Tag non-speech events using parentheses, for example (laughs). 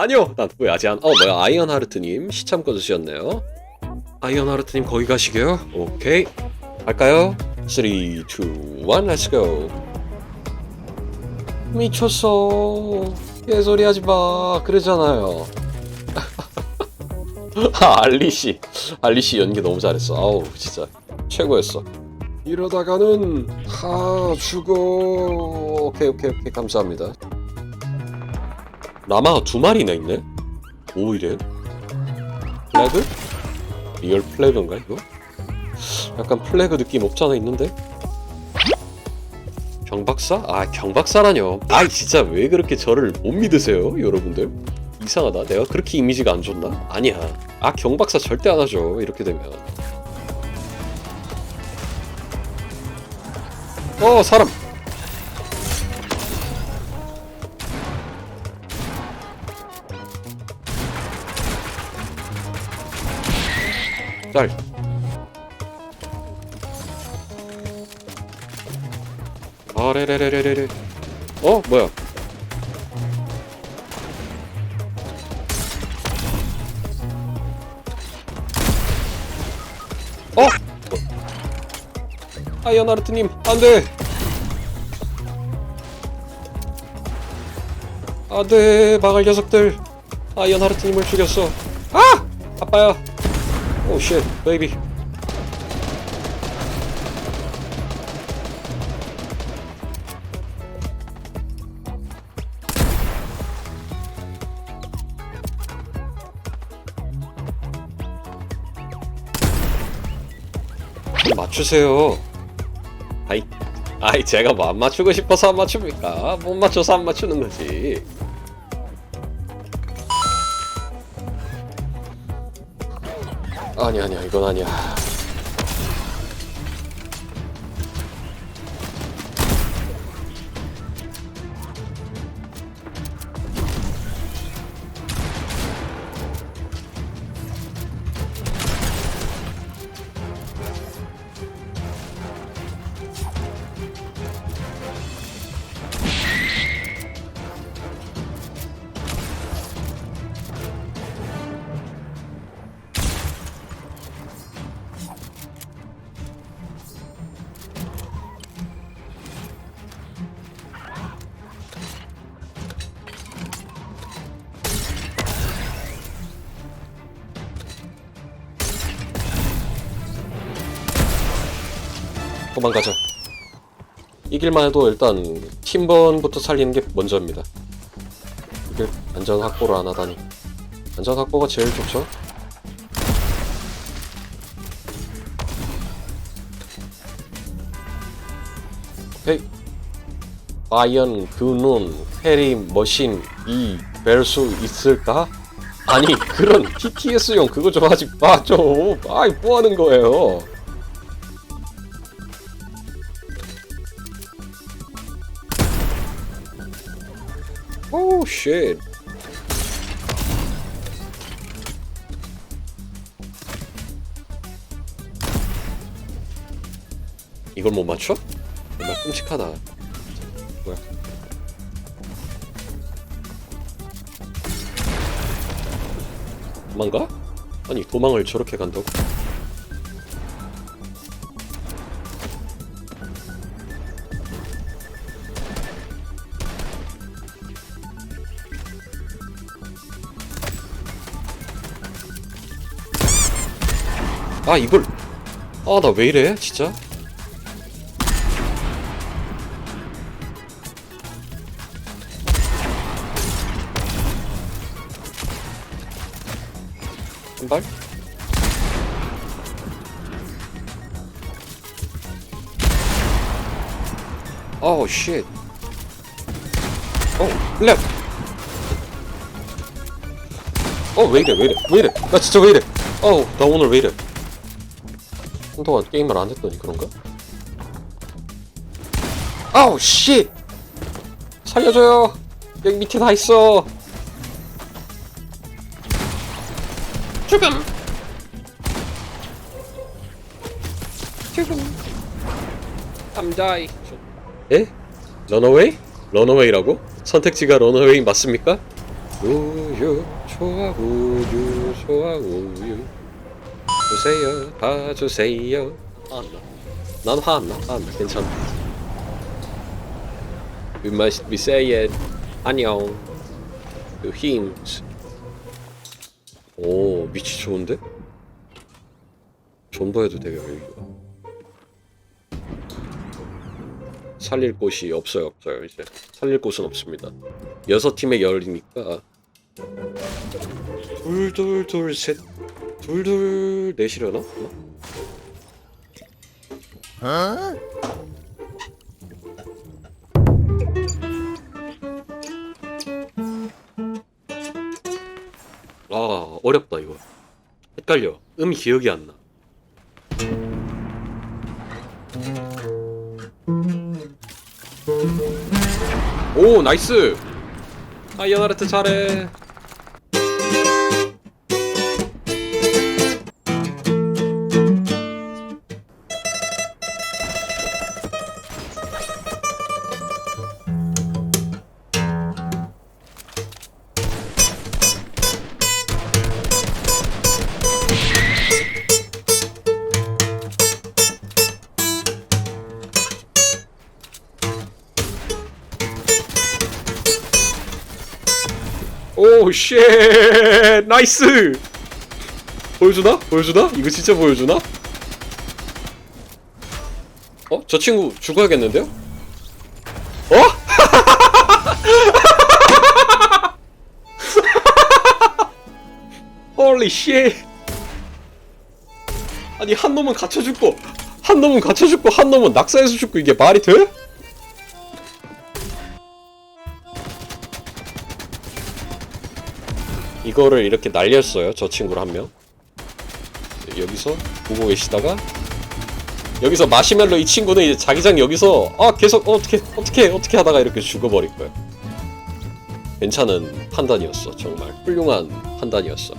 아니요. 난 후회하지 않... 어 뭐야 아이언하르트님 시참 꺼주셨네요. 아이언하르트님 거기 가시게요? 오케이. 갈까요? 3, 2, 1 렛츠 고. 미쳤어. 개소리 하지마. 그러잖아요. 아, (laughs) 알리씨. 알리씨 연기 너무 잘했어. 아우 진짜 최고였어. 이러다가는 다 죽어. 오케이 오케이 오케이. 감사합니다 라마가 두 마리나 있네 오 이래 플래그? 리얼 플래그인가 이거? 약간 플래그 느낌 없지 않아 있는데? 경박사? 아 경박사라뇨 아이 진짜 왜 그렇게 저를 못 믿으세요 여러분들? 이상하다 내가 그렇게 이미지가 안 좋나? 아니야 아 경박사 절대 안 하죠 이렇게 되면 어 사람 짤 아레레레레레레. 어? 뭐야? 어? 아이언하르트님 안돼. 안돼 막을 녀석들. 아이언하르트님을 죽였어. 아! 아빠야 오쉣 베이비 좀 맞추세요. 아이, 아이 제가 뭐 안 맞추고 싶어서 안 맞춥니까? 못 맞춰서 안 맞추는 거지. 아니 아니야 이건 아니야. 도망가자. 이길만 해도 일단 팀번부터 살리는 게 먼저입니다. 이게 안전 확보를 안 하다니. 안전 확보가 제일 좋죠. 오케이. 과연 그눈 페리 머신 이 뵐 수 있을까? 아니 그런 TTS용 그거 좀 하지 마 좀. 아이 뭐 하는 거예요? 오 쉣. 이걸 못 맞춰? 정말 끔찍하다. 뭐야? 도망가? 아니 도망을 저렇게 간다고? 아 이걸 아 나 왜 이래 진짜 한발 어우 쉣 어, 랩. 어, 왜 이래, 왜 이래, 왜 이래. 나 진짜 왜 이래. 어우, 나 오늘 왜 이래. 한동안 게임을 안 했더니 그런가? 아우 씨 살려줘요 여기 밑에 다 있어 죽음 죽음 감자이 에? 런어웨이? 런어웨이라고? 선택지가 런어웨이 맞습니까? 우유 좋아 우유 좋아 우유 주세요 봐주세요 화안 나. 난화안 나. 괜찮아. You must be say it. 안녕. 그 힘. 오 위치 좋은데? 존버해도 돼요 여기가. 살릴 곳이 없어요 없어요 이제 살릴 곳은 없습니다. 여섯 팀의 열이니까 둘 둘 둘 셋 둘둘 넷이려나? 어? 아 어렵다 이거 헷갈려 음 기억이 안 나. 오 나이스 아이언하르트 잘해 오, 쉣! 나이스! 보여주나? 보여주나? 이거 진짜 보여주나? 어? 저 친구 죽어야겠는데요? 어? (laughs) 홀리 쉣! 아니, 한 놈은 갇혀 죽고, 한 놈은 갇혀 죽고, 한 놈은 낙사해서 죽고, 이게 말이 돼? 이거를 이렇게 날렸어요. 저 친구를 한 명. 여기서 보고 계시다가 여기서 마시멜로 이 친구는 이제 자기장 여기서 아 계속 어떻게 어떻게 어떻게 하다가 이렇게 죽어버릴 거예요. 괜찮은 판단이었어. 정말 훌륭한 판단이었어.